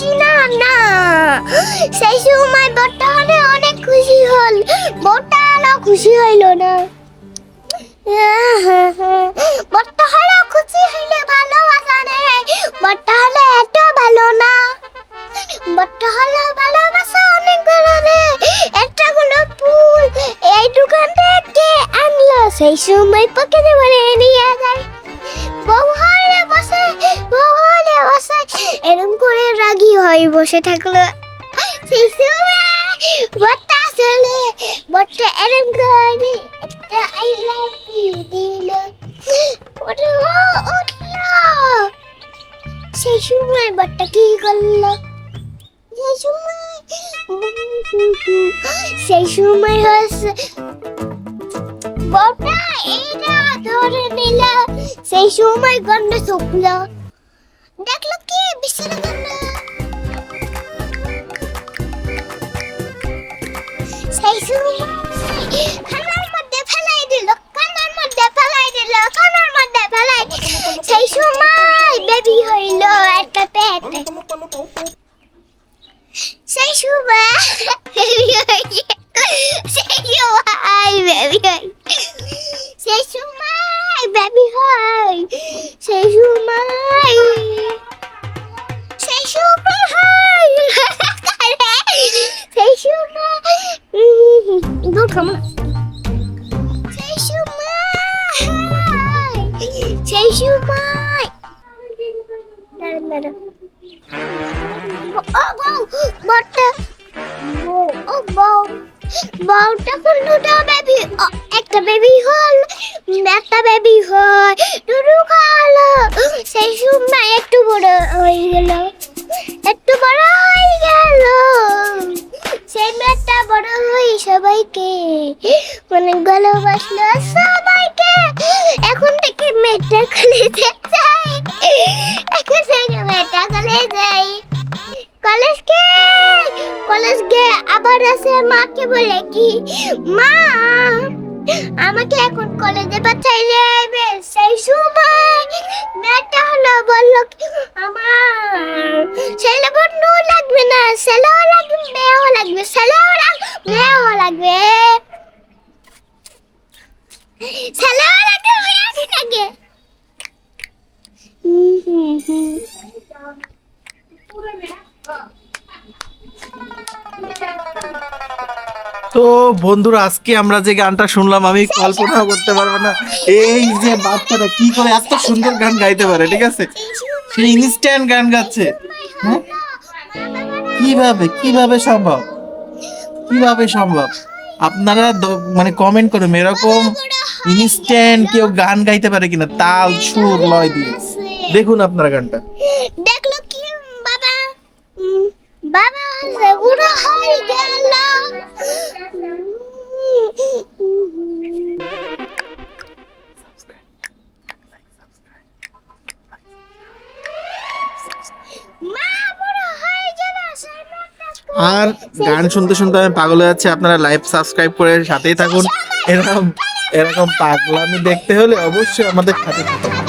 খুশি? না না। সেই সময় হলে অনেক খুশি হল। হলো খুশি হইল না। হলে খুশি হইলে ভালোবাসা নেই। বড়টা এত ভালো না। হলে ভালোবাসা অনেক ভালো একটা গুলো ফুল এই দোকান থেকে আনলো। সেই সময় পকেটে ভরে নিয়ে যায়। বউ বসে, বউ এরকম করে রাগি হয়, বসে থাকল। সেই সময় বট্টা বট্টা এরকম করে সেই সময় বট্টা কি করল? সেই সময় সেই সময় গন্ড শুকলো। খানার মধ্যে ফেলাই দিল খানার মধ্যে ফেলাই দিল খানার মধ্যে ফেলাই সেই সময় বেবি হইল একটা পেট সেই সময় বেবি হইল সেই সময় বেবি হইল সেই সময় বেবি হয় সেই সময় সময় দূর কেমন সেই সময় সেই সময় দাঁড়ান দাঁড়ান ও বউ বড়টা বউ ও বউ বউটা কোনটা বেবি একটা বেবি হল একটা বেবি হয় সবাইকে। মানে ভালোবাসলো সবাইকে। এখন থেকে মেয়েটা কলেজে যাই। এখন থেকে মেয়েটা কলেজে যাই। কলেজ কে? কলেজ গে আবার আসে মাকে বলে কি? মা, আমাকে এখন কলেজে পাঠাই যাবে সেই সময় মেয়েটা হলো বলল কি, আমার ছেলে বন্ধু লাগবে না ছেলেও লাগবে মেয়েও লাগবে ছেলেও লাগবে মেয়েও লাগবে তো বন্ধুরা, আজকে আমরা যে গানটা শুনলাম, আমি কল্পনাও করতে পারব না। এই যে বাচ্চাটা কি করে এত সুন্দর গান গাইতে পারে, ঠিক আছে? সে ইনস্ট্যান্ট গান গাচ্ছে। হ্যাঁ? কীভাবে কীভাবে সম্ভব? কীভাবে সম্ভব? আপনারা মানে কমেন্ট করুন এরকম ইনস্ট্যান্ট কেউ গান গাইতে পারে কিনা? তাল, সুর, লয় দিয়ে। দেখুন আপনারা গানটা। আর গান শুনতে শুনতে আমি পাগল হয়ে যাচ্ছে, আপনারা লাইভ সাবস্ক্রাইব করে সাথেই থাকুন। এরকম এরকম পাগলামি দেখতে হলে অবশ্যই আমাদের সাথে থাকুন।